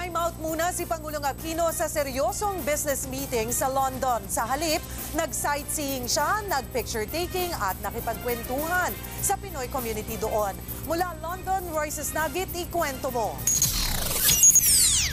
Nag-time out muna si Pangulong Aquino sa seryosong business meeting sa London. Sa halip, nag-sightseeing siya, nag-picture taking at nakipagkwentuhan sa Pinoy community doon. Mula London, Royce Snagit, ikwento mo.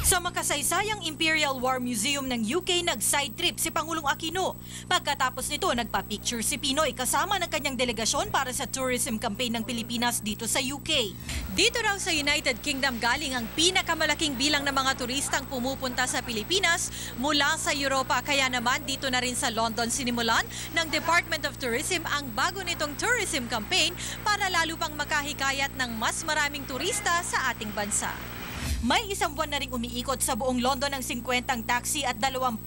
Sa makasaysayang Imperial War Museum ng UK, nag-side trip si Pangulong Aquino. Pagkatapos nito, nagpa-picture si Pinoy kasama ng kanyang delegasyon para sa tourism campaign ng Pilipinas dito sa UK. Dito raw sa United Kingdom galing ang pinakamalaking bilang ng mga turistang pumupunta sa Pilipinas mula sa Europa. Kaya naman dito na rin sa London sinimulan ng Department of Tourism ang bago nitong tourism campaign para lalo pang makahikayat ng mas maraming turista sa ating bansa. May isang buwan na rin umiikot sa buong London ng 50 taxi at 25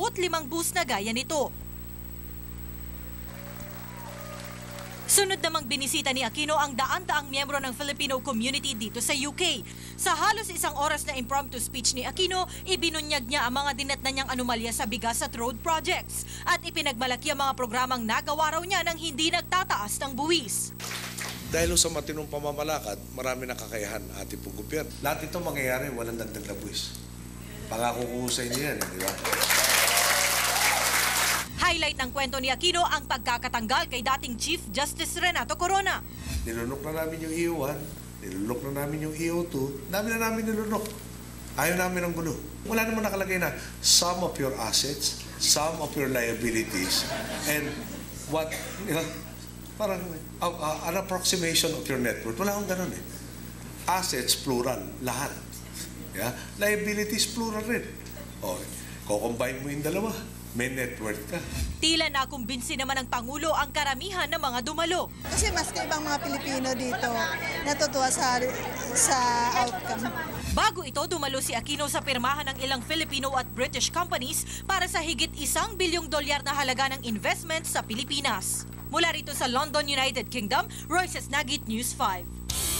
bus na gaya nito. Sunod namang binisita ni Aquino ang daan-daang miyembro ng Filipino community dito sa UK. Sa halos isang oras na impromptu speech ni Aquino, ibinunyag niya ang mga dinatna niyang anomalya sa bigas at road projects at ipinagmalaki ang mga programang nagawa raw niya nang hindi nagtataas ng buwis. Dahil sa matinong pamamalakad, marami na kakayahan ating pong gobyerno. Lahat ito mangyayari, walang dagdag na buwis. Pangako ko sa inyo yan, eh, di ba? Highlight ng kwento ni Aquino ang pagkakatanggal kay dating Chief Justice Renato Corona. Nilunok na namin yung EO1, nilunok na namin yung EO2, dami na namin nilunok. Ayaw namin ng gulo. Wala naman nakalagay na some of your assets, some of your liabilities, and what, you know, parang uh, uh, an approximation of your net worth. Wala akong ganun eh. Assets, plural, lahat. Yeah? Liabilities, plural rin. O, kukombine mo yung dalawa, may net worth ka. Tila na kumbinsi naman ng Pangulo ang karamihan ng mga dumalo. Kasi mas ibang mga Pilipino dito natutuwa sa sa outcome. Bago ito, dumalo si Aquino sa pirmahan ng ilang Filipino at British companies para sa higit isang bilyong dolyar na halaga ng investment sa Pilipinas. Mula rito sa London, United Kingdom, Royce Nagit News 5.